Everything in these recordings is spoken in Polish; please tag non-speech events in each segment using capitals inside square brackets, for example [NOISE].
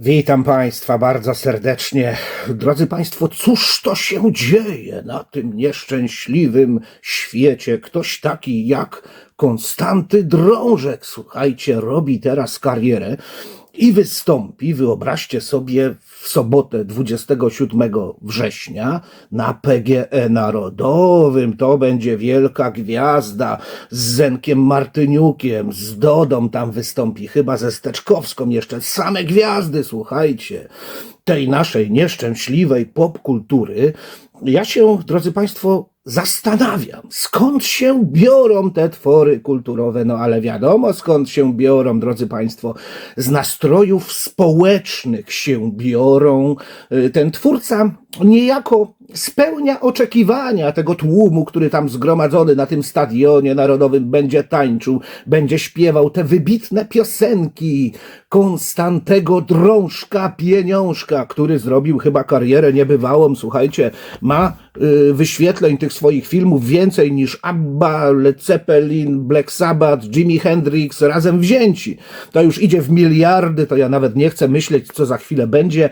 Witam Państwa bardzo serdecznie. Drodzy Państwo, cóż to się dzieje na tym nieszczęśliwym świecie? Ktoś taki jak Konstanty Drążek, słuchajcie, robi teraz karierę i wystąpi, wyobraźcie sobie, w sobotę 27 września na PGE Narodowym. To będzie wielka gwiazda z Zenkiem Martyniukiem, z Dodą tam wystąpi, chyba ze Steczkowską jeszcze. Same gwiazdy, słuchajcie, tej naszej nieszczęśliwej popkultury. Ja się, drodzy Państwo, zastanawiam, skąd się biorą te twory kulturowe, no ale wiadomo skąd się biorą, drodzy Państwo, z nastrojów społecznych się biorą. Y, Ten twórca niejako spełnia oczekiwania tego tłumu, który tam zgromadzony na tym stadionie narodowym będzie tańczył, będzie śpiewał te wybitne piosenki Konstantego Drążka Pieniążka, który zrobił chyba karierę niebywałą, słuchajcie, ma y, wyświetleń tych swoich filmów więcej niż ABBA, Led Zeppelin, Black Sabbath, Jimi Hendrix razem wzięci. To już idzie w miliardy, to ja nawet nie chcę myśleć, co za chwilę będzie.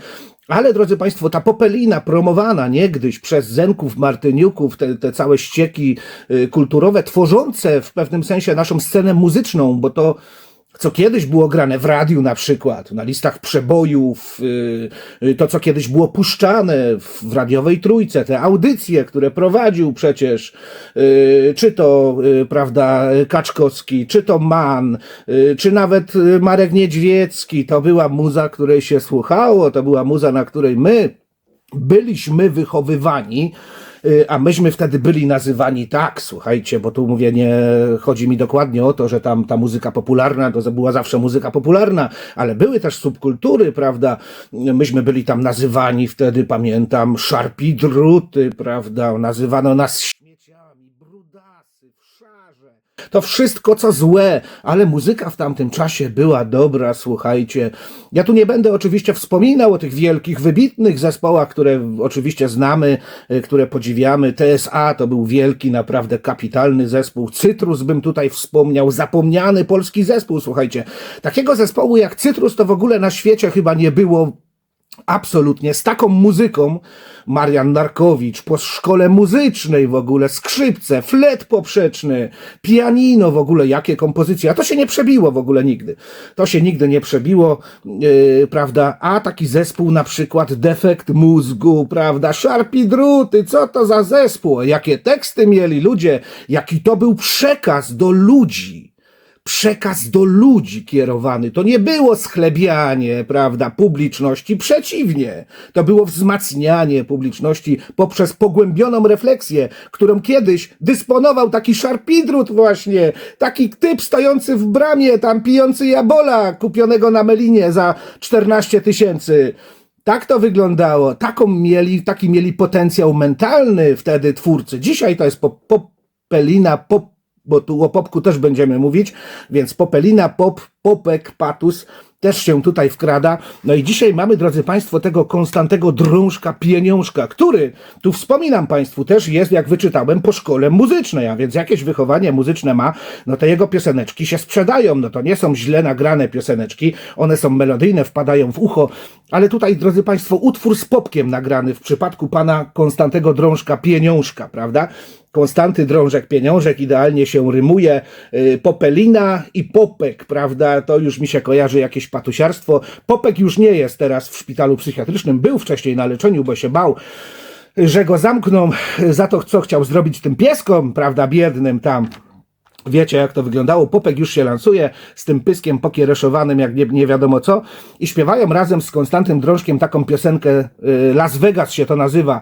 Ale, drodzy Państwo, ta popelina promowana niegdyś przez Zenków, Martyniuków, te, te całe ścieki y, kulturowe, tworzące w pewnym sensie naszą scenę muzyczną, bo to co kiedyś było grane w radiu na przykład, na listach przebojów, y, y, to co kiedyś było puszczane w radiowej trójce, te audycje, które prowadził przecież, y, czy to, prawda, Kaczkowski, czy to Mann, y, czy nawet Marek Niedźwiecki, to była muza, której się słuchało, to była muza, na której my byliśmy wychowywani, a myśmy wtedy byli nazywani tak, słuchajcie, bo tu mówię, nie chodzi mi dokładnie o to, że tam ta muzyka popularna to była zawsze muzyka popularna, ale były też subkultury, prawda? Myśmy byli tam nazywani wtedy, pamiętam, szarpi druty, prawda? Nazywano nas. To wszystko, co złe, ale muzyka w tamtym czasie była dobra, słuchajcie. Ja tu nie będę oczywiście wspominał o tych wielkich, wybitnych zespołach, które oczywiście znamy, y, które podziwiamy. TSA to był wielki, naprawdę kapitalny zespół. Cytrus bym tutaj wspomniał, zapomniany polski zespół, słuchajcie. Takiego zespołu jak Cytrus to w ogóle na świecie chyba nie było Absolutnie. Z taką muzyką Marian Narkowicz po szkole muzycznej w ogóle, skrzypce, flet poprzeczny, pianino w ogóle, jakie kompozycje. A to się nie przebiło w ogóle nigdy. To się nigdy nie przebiło, yy, prawda? A taki zespół na przykład Defekt Mózgu, prawda? Szarpi Druty, co to za zespół? Jakie teksty mieli ludzie? Jaki to był przekaz do ludzi? Przekaz do ludzi kierowany. To nie było schlebianie, prawda, publiczności. Przeciwnie, to było wzmacnianie publiczności poprzez pogłębioną refleksję, którą kiedyś dysponował taki szarpidrut właśnie, taki typ stojący w bramie, tam pijący jabola kupionego na Melinie za 14 tysięcy. Tak to wyglądało. Taką mieli, taki mieli potencjał mentalny wtedy twórcy. Dzisiaj to jest pop, popelina, pop, bo tu o popku też będziemy mówić, więc popelina, pop, popek, patus też się tutaj wkrada. No i dzisiaj mamy, drodzy Państwo, tego Konstantego Drążka Pieniążka, który, tu wspominam Państwu, też jest, jak wyczytałem, po szkole muzycznej, a więc jakieś wychowanie muzyczne ma, no te jego pioseneczki się sprzedają, no to nie są źle nagrane pioseneczki, one są melodyjne, wpadają w ucho, ale tutaj, drodzy Państwo, utwór z popkiem nagrany w przypadku pana Konstantego Drążka Pieniążka, prawda? Konstanty Drążek Pieniążek idealnie się rymuje. Yy, Popelina i Popek, prawda? To już mi się kojarzy jakieś patusiarstwo. Popek już nie jest teraz w szpitalu psychiatrycznym. Był wcześniej na leczeniu, bo się bał, że go zamkną za to, co chciał zrobić tym pieskom, prawda? Biednym tam. Wiecie, jak to wyglądało. Popek już się lansuje z tym pyskiem pokiereszowanym, jak nie, nie wiadomo co. I śpiewają razem z Konstantym Drążkiem taką piosenkę, y, Las Vegas się to nazywa.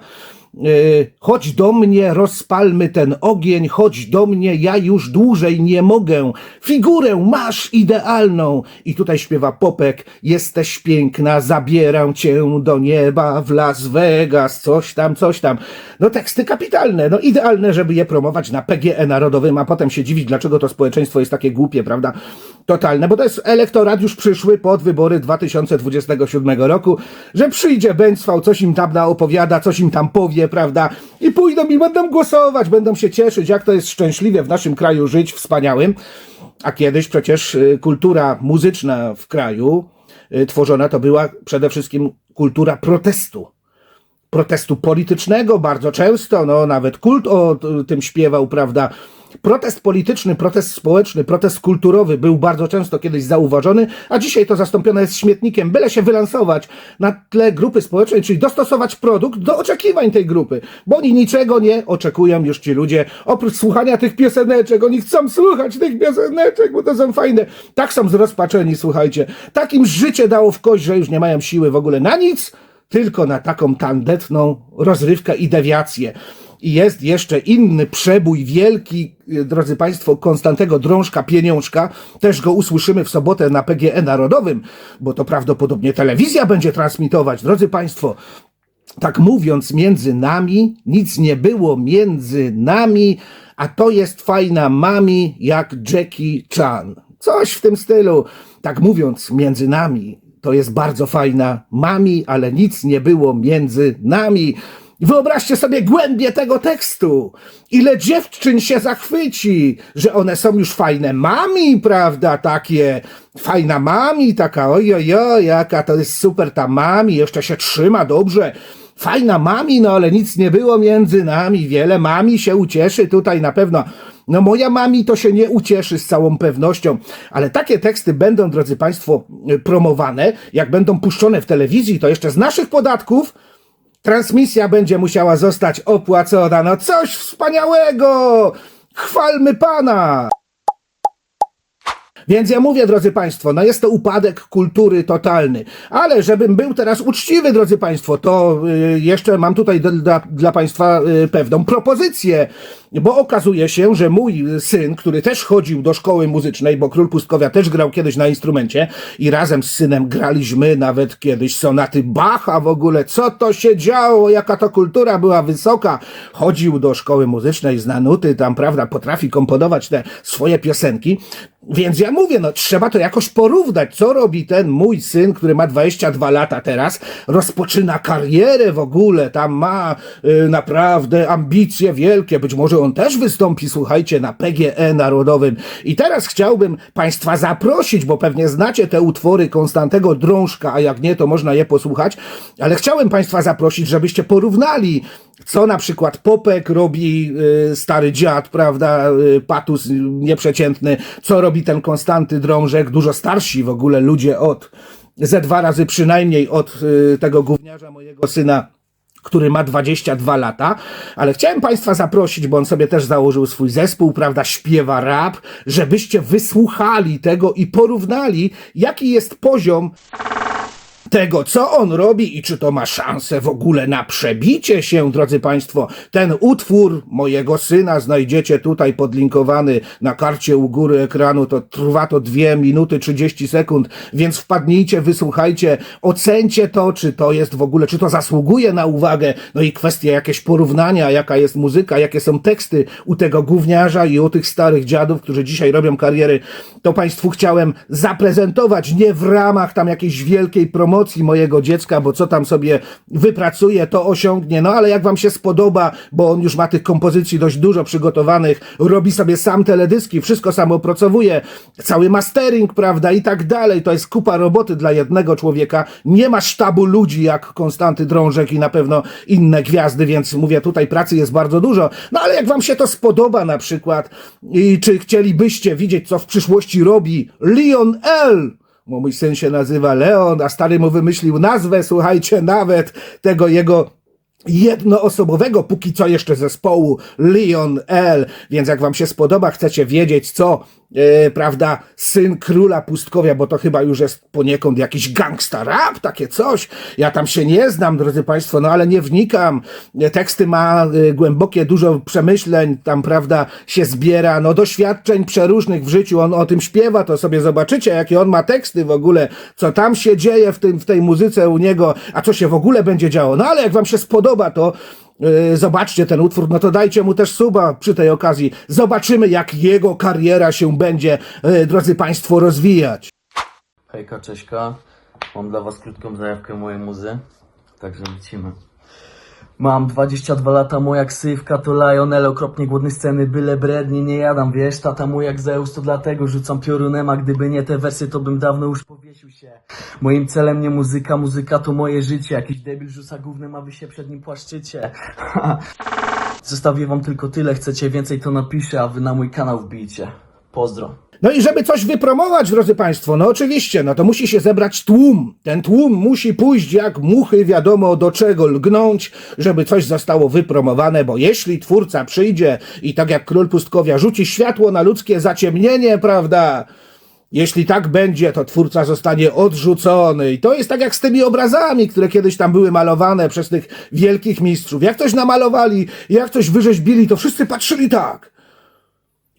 Y, Chodź do mnie, rozpalmy ten ogień, chodź do mnie, ja już dłużej nie mogę. Figurę masz idealną. I tutaj śpiewa Popek, jesteś piękna, zabieram cię do nieba w Las Vegas, coś tam, coś tam. No teksty kapitalne, no idealne, żeby je promować na PGE Narodowym, a potem się dziwić, dlaczego to społeczeństwo jest takie głupie, prawda? Totalne, bo to jest elektorat już przyszły pod wybory 2027 roku, że przyjdzie Bęcwał, coś im tam naopowiada, coś im tam powie, prawda? I pójdą i będą głosować, będą się cieszyć, jak to jest szczęśliwie w naszym kraju żyć, wspaniałym. A kiedyś przecież y, kultura muzyczna w kraju y, tworzona, to była przede wszystkim kultura protestu protestu politycznego bardzo często, no nawet kult o tym śpiewał, prawda? Protest polityczny, protest społeczny, protest kulturowy był bardzo często kiedyś zauważony, a dzisiaj to zastąpione jest śmietnikiem, byle się wylansować na tle grupy społecznej, czyli dostosować produkt do oczekiwań tej grupy, bo oni niczego nie oczekują już ci ludzie, oprócz słuchania tych pioseneczek, oni chcą słuchać tych pioseneczek, bo to są fajne. Tak są zrozpaczeni, słuchajcie. Tak im życie dało w kość, że już nie mają siły w ogóle na nic, tylko na taką tandetną rozrywkę i dewiację. I jest jeszcze inny przebój wielki, y, drodzy Państwo, Konstantego Drążka Pieniążka. Też go usłyszymy w sobotę na PGE Narodowym, bo to prawdopodobnie telewizja będzie transmitować. Drodzy Państwo, tak mówiąc, między nami nic nie było między nami, a to jest fajna mami jak Jackie Chan. Coś w tym stylu. Tak mówiąc, między nami to jest bardzo fajna mami, ale nic nie było między nami. Wyobraźcie sobie głębię tego tekstu. Ile dziewczyn się zachwyci, że one są już fajne mami, prawda? Takie fajna mami, taka ojojo, jaka to jest super ta mami, jeszcze się trzyma dobrze. Fajna mami, no ale nic nie było między nami. Wiele mami się ucieszy tutaj na pewno. No moja mami to się nie ucieszy z całą pewnością, ale takie teksty będą, drodzy Państwo, promowane, jak będą puszczone w telewizji, to jeszcze z naszych podatków transmisja będzie musiała zostać opłacona. No coś wspaniałego! Chwalmy Pana! Więc ja mówię, drodzy Państwo, no jest to upadek kultury totalny. Ale żebym był teraz uczciwy, drodzy Państwo, to y, jeszcze mam tutaj dla, dla Państwa y, pewną propozycję. Bo okazuje się, że mój syn, który też chodził do szkoły muzycznej, bo król Pustkowia też grał kiedyś na instrumencie i razem z synem graliśmy nawet kiedyś sonaty Bacha w ogóle. Co to się działo? Jaka to kultura była wysoka. Chodził do szkoły muzycznej, zna nuty, tam, prawda, potrafi komponować te swoje piosenki. Więc ja mówię, no trzeba to jakoś porównać. Co robi ten mój syn, który ma 22 lata teraz, rozpoczyna karierę w ogóle, tam ma y, naprawdę ambicje wielkie, być może on też wystąpi, słuchajcie, na PGE Narodowym. I teraz chciałbym Państwa zaprosić, bo pewnie znacie te utwory Konstantego Drążka, a jak nie, to można je posłuchać, ale chciałem Państwa zaprosić, żebyście porównali co na przykład Popek robi y, stary dziad, prawda, y, patus nieprzeciętny, co robi ten Konstanty Drążek, dużo starsi w ogóle ludzie od, ze dwa razy przynajmniej od y, tego gówniarza mojego syna, który ma 22 lata, ale chciałem Państwa zaprosić, bo on sobie też założył swój zespół, prawda, śpiewa rap, żebyście wysłuchali tego i porównali, jaki jest poziom tego, co on robi i czy to ma szansę w ogóle na przebicie się, drodzy Państwo. Ten utwór mojego syna znajdziecie tutaj podlinkowany na karcie u góry ekranu. To trwa to 2 minuty 30 sekund, więc wpadnijcie, wysłuchajcie, ocencie to, czy to jest w ogóle, czy to zasługuje na uwagę. No i kwestie jakieś porównania, jaka jest muzyka, jakie są teksty u tego gówniarza i u tych starych dziadów, którzy dzisiaj robią kariery. To Państwu chciałem zaprezentować, nie w ramach tam jakiejś wielkiej promocji mojego dziecka, bo co tam sobie wypracuje, to osiągnie. No ale jak Wam się spodoba, bo on już ma tych kompozycji dość dużo przygotowanych, robi sobie sam teledyski, wszystko sam opracowuje, cały mastering, prawda, i tak dalej. To jest kupa roboty dla jednego człowieka. Nie ma sztabu ludzi jak Konstanty Drążek i na pewno inne gwiazdy, więc mówię, tutaj pracy jest bardzo dużo. No ale jak Wam się to spodoba na przykład i czy chcielibyście widzieć, co w przyszłości robi Leon L., bo mój syn się nazywa Leon, a stary mu wymyślił nazwę, słuchajcie, nawet tego jego jednoosobowego, póki co jeszcze zespołu Leon L. Więc jak wam się spodoba, chcecie wiedzieć, co, e, prawda, syn króla pustkowia, bo to chyba już jest poniekąd jakiś gangsta rap, takie coś. Ja tam się nie znam, drodzy państwo, no ale nie wnikam. E, Teksty ma e, głębokie, dużo przemyśleń, tam, prawda, się zbiera, no doświadczeń przeróżnych w życiu. On o tym śpiewa, to sobie zobaczycie, jakie on ma teksty w ogóle, co tam się dzieje w, tym, w tej muzyce u niego, a co się w ogóle będzie działo. No ale jak wam się spodoba, to zobaczcie ten utwór, no to dajcie mu też suba przy tej okazji. Zobaczymy, jak jego kariera się będzie, yy, drodzy Państwo, rozwijać. Hejka, Cześka. Mam dla was krótką zajawkę mojej muzy. Także lecimy. Mam 22 lata, moja ksywka to Lionel, okropnie głodny sceny, byle brednie nie jadam, wiesz, tata mój jak Zeus, to dlatego rzucam piorunem, a gdyby nie te wersy, to bym dawno już powiesił się. Moim celem nie muzyka, muzyka to moje życie, jakiś debil rzuca gównem, a wy się przed nim płaszczycie. [LAUGHS] Zostawię wam tylko tyle, chcecie więcej to napiszę, a wy na mój kanał wbijcie. Pozdro. No i żeby coś wypromować, drodzy Państwo, no oczywiście, no to musi się zebrać tłum. Ten tłum musi pójść jak muchy, wiadomo do czego lgnąć, żeby coś zostało wypromowane, bo jeśli twórca przyjdzie i tak jak król pustkowia rzuci światło na ludzkie zaciemnienie, prawda? Jeśli tak będzie, to twórca zostanie odrzucony. I to jest tak jak z tymi obrazami, które kiedyś tam były malowane przez tych wielkich mistrzów. Jak coś namalowali, jak coś wyrzeźbili, to wszyscy patrzyli tak.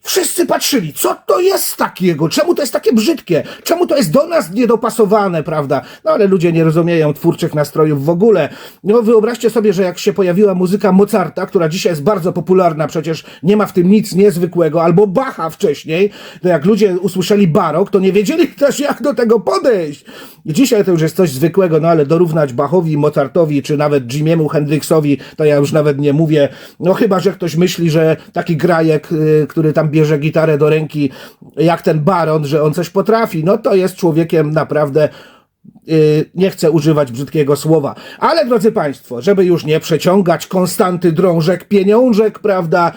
Wszyscy patrzyli, co to jest takiego? Czemu to jest takie brzydkie? Czemu to jest do nas niedopasowane, prawda? No ale ludzie nie rozumieją twórczych nastrojów w ogóle. No wyobraźcie sobie, że jak się pojawiła muzyka Mozarta, która dzisiaj jest bardzo popularna, przecież nie ma w tym nic niezwykłego, albo Bacha wcześniej, to jak ludzie usłyszeli barok, to nie wiedzieli też jak do tego podejść. I dzisiaj to już jest coś zwykłego, no ale dorównać Bachowi, Mozartowi, czy nawet Jimiemu Hendrixowi, to ja już nawet nie mówię. No chyba, że ktoś myśli, że taki grajek, y, który tam bierze gitarę do ręki, jak ten baron, że on coś potrafi, no to jest człowiekiem naprawdę y, nie chcę używać brzydkiego słowa. Ale drodzy Państwo, żeby już nie przeciągać Konstanty Drążek, pieniążek, prawda,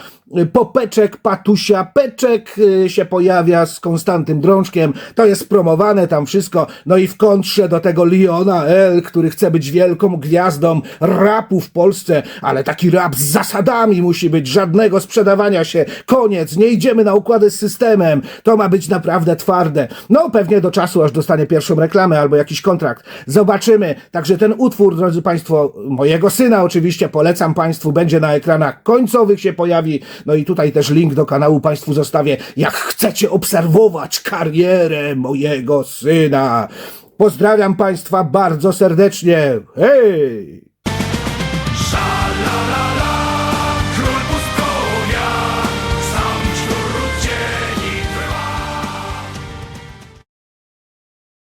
popeczek, patusia, peczek y, się pojawia z Konstantym Drążkiem, to jest promowane tam wszystko, no i w kontrze do tego Liona L, który chce być wielką gwiazdą rapu w Polsce, ale taki rap z zasadami musi być, żadnego sprzedawania się, koniec, nie idziemy na układy z systemem, to ma być naprawdę twarde. No pewnie do czasu, aż dostanie pierwszą reklamę albo jakiś kontrakt. Zobaczymy. Także ten utwór, drodzy Państwo, mojego syna oczywiście polecam Państwu, będzie na ekranach końcowych się pojawi. No i tutaj też link do kanału Państwu zostawię, jak chcecie obserwować karierę mojego syna. Pozdrawiam Państwa bardzo serdecznie. Hej!